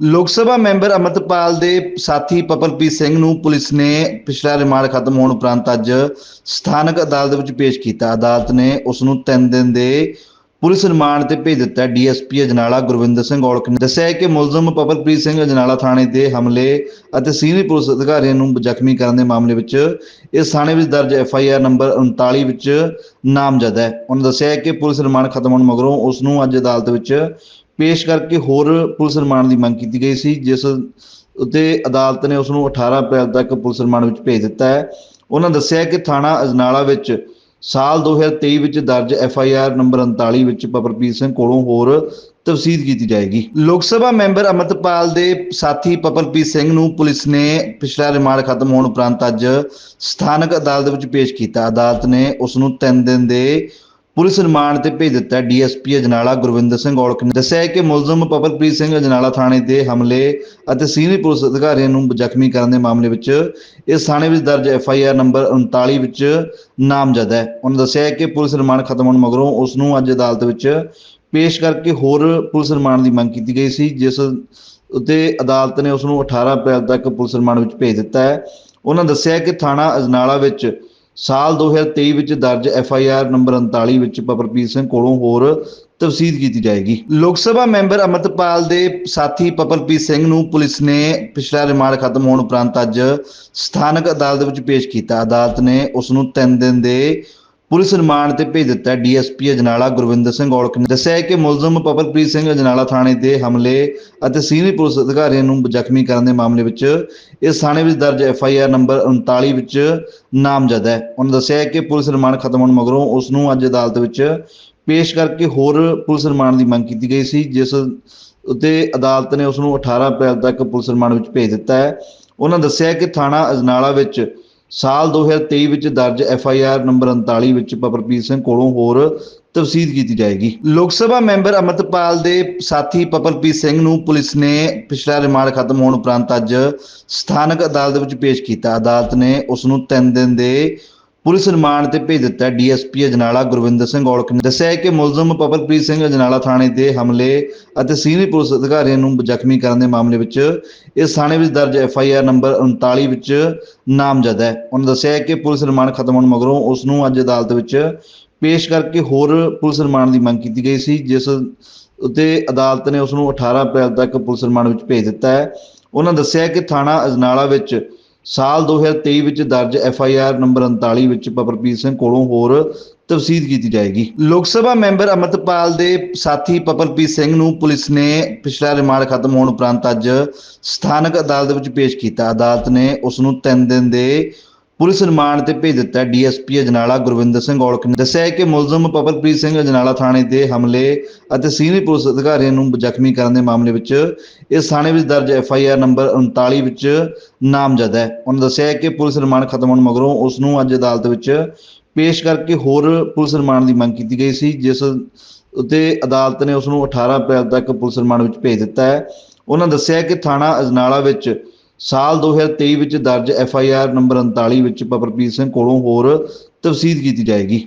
ਲੋਕ ਸਭਾ ਮੈਂਬਰ ਅਮਰਤਪਾਲ ਦੇ ਸਾਥੀ ਪਪਲਪ੍ਰੀਤ ਸਿੰਘ ਨੂੰ ਪੁਲਿਸ ਨੇ ਪਿਛਲਾ ਰਿਮਾਂਡ ਖਤਮ ਹੋਣ ਉਪਰੰਤ ਅੱਜ ਸਥਾਨਕ ਅਦਾਲਤ ਵਿੱਚ ਪੇਸ਼ ਕੀਤਾ। ਅਦਾਲਤ ਨੇ ਉਸ ਨੂੰ 3 ਦਿਨ ਦੇ ਪੁਲਿਸ ਰਿਮਾਂਡ ਤੇ ਭੇਜ ਦਿੱਤਾ। ਡੀਐਸਪੀ ਅਜਨਾਲਾ ਗੁਰਵਿੰਦਰ ਸਿੰਘ ਔਲਖ ਨੇ ਦੱਸਿਆ ਕਿ ਮੁਲਜ਼ਮ ਪਪਲਪ੍ਰੀਤ ਸਿੰਘ ਅਜਨਾਲਾ ਥਾਣੇ ਦੇ ਹਮਲੇ ਅਤੇ ਸੀਨੀਅਰ ਪੁਲਿਸ ਅਧਿਕਾਰੀਆਂ ਨੂੰ ਜ਼ਖਮੀ ਕਰਨ ਦੇ ਮਾਮਲੇ ਵਿੱਚ ਇਸ ਥਾਣੇ ਵਿੱਚ ਦਰਜ ਐਫ ਆਈ ਆਰ ਨੰਬਰ 39 ਵਿੱਚ ਨਾਮਜ਼ਦ ਹੈ। ਉਹਨਾਂ ਦੱਸਿਆ ਕਿ ਪੁਲਿਸ ਰਿਮਾਂਡ ਖਤਮ ਹੋਣ ਮਗਰੋਂ ਉਸ ਨੂੰ ਅੱਜ ਅਦਾਲਤ ਵਿੱਚ ਪੇਸ਼ ਕਰਕੇ ਹੋਰ ਪੁਲਿਸ ਰਿਮਾਂਡ ਦੀ ਮੰਗ ਕੀਤੀ ਗਈ ਸੀ, ਜਿਸ ਉਤੇ ਅਦਾਲਤ ਨੇ ਉਸ ਨੂੰ 18 ਅਪ੍ਰੈਲ ਤੱਕ ਪੁਲਿਸ ਰਿਮਾਂਡ ਵਿੱਚ ਭੇਜ ਦਿੱਤਾ ਹੈ। ਉਹਨਾਂ ਦੱਸਿਆ ਕਿ ਥਾਣਾ ਅਜਨਾਲਾ ਵਿੱਚ ਸਾਲ 2023 ਵਿੱਚ ਦਰਜ ਐਫ ਆਈ ਆਰ ਨੰਬਰ 39 ਵਿੱਚ ਪਪਰਪ੍ਰੀਤ ਸਿੰਘ ਕੋਲੋਂ ਹੋਰ ਤਫਸੀਲ ਕੀਤੀ ਜਾਏਗੀ। ਲੋਕ ਸਭਾ ਮੈਂਬਰ ਅਮਰਤਪਾਲ ਦੇ ਸਾਥੀ ਪਪਲਪ੍ਰੀਤ ਸਿੰਘ ਨੂੰ ਪੁਲਿਸ ਨੇ ਪਿਛਲਾ ਰਿਮਾਂਡ ਖਤਮ ਹੋਣ ਉਪਰੰਤ ਅੱਜ ਸਥਾਨਕ ਅਦਾਲਤ ਵਿੱਚ ਪੇਸ਼ ਕੀਤਾ। ਅਦਾਲਤ ਨੇ ਉਸ ਨੂੰ 3 ਦਿਨ ਦੇ ਪੁਲਿਸ ਰਿਮਾਂਡ ਤੇ ਭੇਜ ਦਿੱਤਾ ਡੀਐਸਪੀ ਅਜਨਾਲਾ ਗੁਰਵਿੰਦਰ ਸਿੰਘ ਔਲਖ ਨੇ। ਦੱਸਿਆ ਹੈ ਕਿ ਮੁਲਜ਼ਮ ਪਵਨਪ੍ਰੀਤ ਸਿੰਘ ਅਜਨਾਲਾ ਥਾਣੇ ਦੇ ਹਮਲੇ ਅਤੇ ਸੀਨੀਅਰ ਪੁਲਿਸ ਅਧਿਕਾਰੀਆਂ ਨੂੰ ਜ਼ਖਮੀ ਕਰਨ ਦੇ ਮਾਮਲੇ ਵਿੱਚ ਇਸ ਥਾਣੇ ਵਿੱਚ ਦਰਜ ਐਫ ਆਈ ਆਰ ਨੰਬਰ 39 ਵਿੱਚ ਨਾਮਜ਼ਦ ਹੈ। ਉਹਨਾਂ ਦੱਸਿਆ ਹੈ ਕਿ ਪੁਲਿਸ ਰਿਮਾਂਡ ਖਤਮ ਹੋਣ ਮਗਰੋਂ ਉਸ ਨੂੰ ਅੱਜ ਅਦਾਲਤ ਵਿੱਚ ਪੇਸ਼ ਕਰਕੇ ਹੋਰ ਪੁਲਿਸ ਰਿਮਾਂਡ ਦੀ ਮੰਗ ਕੀਤੀ ਗਈ ਸੀ, ਜਿਸ ਉਤੇ ਅਦਾਲਤ ਨੇ ਉਸ ਨੂੰ 18 ਅਪ੍ਰੈਲ ਤੱਕ ਪੁਲਿਸ ਰਿਮਾਂਡ ਵਿੱਚ ਭੇਜ ਦਿੱਤਾ ਹੈ। ਉਹਨਾਂ ਦੱਸਿਆ ਕਿ ਥਾਣਾ ਅਜਨਾਲਾ ਵਿੱਚ ਸਾਲ 2023 ਵਿੱਚ ਦਰਜ ਐਫ ਆਈ ਆਰ ਨੰਬਰ 39 ਵਿੱਚ ਪਪਰਪ੍ਰੀਤ ਸਿੰਘ ਕੋਲੋਂ ਹੋਰ ਤਫਸੀਲ ਕੀਤੀ ਜਾਏਗੀ। ਲੋਕ ਸਭਾ ਮੈਂਬਰ ਅਮਰਤਪਾਲ ਦੇ ਸਾਥੀ ਪਪਲਪ੍ਰੀਤ ਸਿੰਘ ਨੂੰ ਪੁਲਿਸ ਨੇ ਪਿਛਲਾ ਰਿਮਾਂਡ ਖਤਮ ਹੋਣ ਉਪਰੰਤ ਅੱਜ ਸਥਾਨਕ ਅਦਾਲਤ ਵਿੱਚ ਪੇਸ਼ ਕੀਤਾ। ਅਦਾਲਤ ਨੇ ਉਸ ਨੂੰ 3 ਦਿਨ ਦੇ ਪੁਲਿਸ ਰਿਮਾਂਡ ਤੇ ਭੇਜ ਦਿੱਤਾ ਡੀਐਸਪੀ ਅਜਨਾਲਾ ਗੁਰਵਿੰਦਰ ਸਿੰਘ ਔਲਖ ਨੇ ਦੱਸਿਆ ਕਿ ਮੁਲਜ਼ਮ ਪਵਨਪ੍ਰੀਤ ਸਿੰਘ ਅਜਨਾਲਾ ਥਾਣੇ ਦੇ ਹਮਲੇ ਅਤੇ ਸੀਨੀਅਰ ਪੁਲਿਸ ਅਧਿਕਾਰੀਆਂ ਨੂੰ ਜ਼ਖਮੀ ਕਰਨ ਦੇ ਮਾਮਲੇ ਵਿੱਚ ਇਸ ਥਾਣੇ ਵਿੱਚ ਦਰਜ ਐਫ ਆਈ ਆਰ ਨੰਬਰ 39 ਵਿੱਚ ਨਾਮਜ਼ਦ ਹੈ। ਉਹਨਾਂ ਦੱਸਿਆ ਕਿ ਪੁਲਿਸ ਰਿਮਾਂਡ ਖਤਮ ਹੋਣ ਮਗਰੋਂ ਉਸ ਨੂੰ ਅੱਜ ਅਦਾਲਤ ਵਿੱਚ ਪੇਸ਼ ਕਰਕੇ ਹੋਰ ਪੁਲਿਸ ਰਿਮਾਂਡ ਦੀ ਮੰਗ ਕੀਤੀ ਗਈ ਸੀ, ਜਿਸ ਉਤੇ ਅਦਾਲਤ ਨੇ ਉਸ ਨੂੰ 18 ਅਪ੍ਰੈਲ ਤੱਕ ਪੁਲਿਸ ਰਿਮਾਂਡ ਵਿੱਚ ਭੇਜ ਦਿੱਤਾ ਹੈ। ਉਹਨਾਂ ਦੱਸਿਆ ਕਿ ਥਾਣਾ ਅਜਨਾਲਾ ਵਿੱਚ ਸਾਲ 2023 ਵਿੱਚ ਦਰਜ ਐਫ ਆਈ ਆਰ ਨੰਬਰ 39 ਵਿੱਚ ਪਪਰਪ੍ਰੀਤ ਸਿੰਘ ਕੋਲੋਂ ਹੋਰ ਤਫਸੀਲ ਕੀਤੀ ਜਾਏਗੀ। ਲੋਕ ਸਭਾ ਮੈਂਬਰ ਅਮਰਤਪਾਲ ਦੇ ਸਾਥੀ ਪਪਲਪ੍ਰੀਤ ਸਿੰਘ ਨੂੰ ਪੁਲਿਸ ਨੇ ਪਿਛਲਾ ਰਿਮਾਂਡ ਖਤਮ ਹੋਣ ਉਪਰੰਤ ਅੱਜ ਸਥਾਨਕ ਅਦਾਲਤ ਵਿੱਚ ਪੇਸ਼ ਕੀਤਾ। ਅਦਾਲਤ ਨੇ ਉਸ ਨੂੰ 3 ਦਿਨ ਦੇ ਪੁਲਿਸ ਰਿਮਾਂਡ ਤੇ ਭੇਜ ਦਿੱਤਾ ਡੀਐਸਪੀ ਅਜਨਾਲਾ ਗੁਰਵਿੰਦਰ ਸਿੰਘ ਔਲਖ ਨੇ। ਦੱਸਿਆ ਕਿ ਮੁਲਜ਼ਮ ਪਵਨਪ੍ਰੀਤ ਸਿੰਘ ਅਜਨਾਲਾ ਥਾਣੇ ਦੇ ਹਮਲੇ ਅਤੇ ਸੀਨੀਅਰ ਪੁਲਿਸ ਅਧਿਕਾਰੀਆਂ ਨੂੰ ਜ਼ਖਮੀ ਕਰਨ ਦੇ ਮਾਮਲੇ ਵਿੱਚ ਇਸ ਥਾਣੇ ਵਿੱਚ ਦਰਜ ਐਫ ਆਈ ਆਰ ਨੰਬਰ 39 ਵਿੱਚ ਨਾਮਜ਼ਦ ਹੈ। ਉਹਨਾਂ ਦੱਸਿਆ ਹੈ ਕਿ ਪੁਲਿਸ ਰਿਮਾਂਡ ਖਤਮ ਹੋਣ ਮਗਰੋਂ ਉਸ ਨੂੰ ਅੱਜ ਅਦਾਲਤ ਵਿੱਚ ਪੇਸ਼ ਕਰਕੇ ਹੋਰ ਪੁਲਿਸ ਰਿਮਾਂਡ ਦੀ ਮੰਗ ਕੀਤੀ ਗਈ ਸੀ, ਜਿਸ ਉਤੇ ਅਦਾਲਤ ਨੇ ਉਸ ਨੂੰ 18 ਅਪ੍ਰੈਲ ਤੱਕ ਪੁਲਿਸ ਰਿਮਾਂਡ ਵਿੱਚ ਭੇਜ ਦਿੱਤਾ ਹੈ। ਉਹਨਾਂ ਦੱਸਿਆ ਕਿ ਥਾਣਾ ਅਜਨਾਲਾ ਵਿੱਚ ਸਾਲ 2023 ਵਿੱਚ ਦਰਜ ਐਫ ਆਈ ਆਰ ਨੰਬਰ 39 ਵਿੱਚ ਪਪਰਪ੍ਰੀਤ ਸਿੰਘ ਕੋਲੋਂ ਹੋਰ ਤਫਸੀਲ ਕੀਤੀ ਜਾਏਗੀ। ਲੋਕ ਸਭਾ ਮੈਂਬਰ ਅਮਰਤਪਾਲ ਦੇ ਸਾਥੀ ਪਪਲਪ੍ਰੀਤ ਸਿੰਘ ਨੂੰ ਪੁਲਿਸ ਨੇ ਪਿਛਲਾ ਰਿਮਾਂਡ ਖਤਮ ਹੋਣ ਉਪਰੰਤ ਅੱਜ ਸਥਾਨਕ ਅਦਾਲਤ ਵਿੱਚ ਪੇਸ਼ ਕੀਤਾ। ਅਦਾਲਤ ਨੇ ਉਸ ਨੂੰ 3 ਦਿਨ ਦੇ ਪੁਲਿਸ ਰਿਮਾਂਡ ਤੇ ਭੇਜ ਦਿੱਤਾ ਡੀਐਸਪੀ ਅਜਨਾਲਾ ਗੁਰਵਿੰਦਰ ਸਿੰਘ ਔਲਖ ਨੇ। ਦੱਸਿਆ ਹੈ ਕਿ ਮੁਲਜ਼ਮ ਪਵਨਪ੍ਰੀਤ ਸਿੰਘ ਅਜਨਾਲਾ ਥਾਣੇ ਦੇ ਹਮਲੇ ਅਤੇ ਸੀਨੀਅਰ ਪੁਲਿਸ ਅਧਿਕਾਰੀਆਂ ਨੂੰ ਜ਼ਖਮੀ ਕਰਨ ਦੇ ਮਾਮਲੇ ਵਿੱਚ ਇਸ ਥਾਣੇ ਵਿੱਚ ਦਰਜ ਐਫ ਆਈ ਆਰ ਨੰਬਰ 39 ਵਿੱਚ ਨਾਮਜ਼ਦ ਹੈ। ਉਹਨਾਂ ਦੱਸਿਆ ਹੈ ਕਿ ਪੁਲਿਸ ਰਿਮਾਂਡ ਖਤਮ ਹੋਣ ਮਗਰੋਂ ਉਸ ਨੂੰ ਅੱਜ ਅਦਾਲਤ ਵਿੱਚ ਪੇਸ਼ ਕਰਕੇ ਹੋਰ ਪੁਲਿਸ ਰਿਮਾਂਡ ਦੀ ਮੰਗ ਕੀਤੀ ਗਈ ਸੀ, ਜਿਸ ਉਤੇ ਅਦਾਲਤ ਨੇ ਉਸ ਨੂੰ 18 ਅਪ੍ਰੈਲ ਤੱਕ ਪੁਲਿਸ ਰਿਮਾਂਡ ਵਿੱਚ ਭੇਜ ਦਿੱਤਾ ਹੈ। ਉਹਨਾਂ ਦੱਸਿਆ ਕਿ ਥਾਣਾ ਅਜਨਾਲਾ ਵਿੱਚ ਸਾਲ 2023 ਵਿੱਚ ਦਰਜ ਐਫ ਆਈ ਆਰ ਨੰਬਰ 39 ਵਿੱਚ ਪਪਰਪ੍ਰੀਤ ਸਿੰਘ ਕੋਲੋਂ ਹੋਰ ਤਫਸੀਲ ਕੀਤੀ ਜਾਏਗੀ।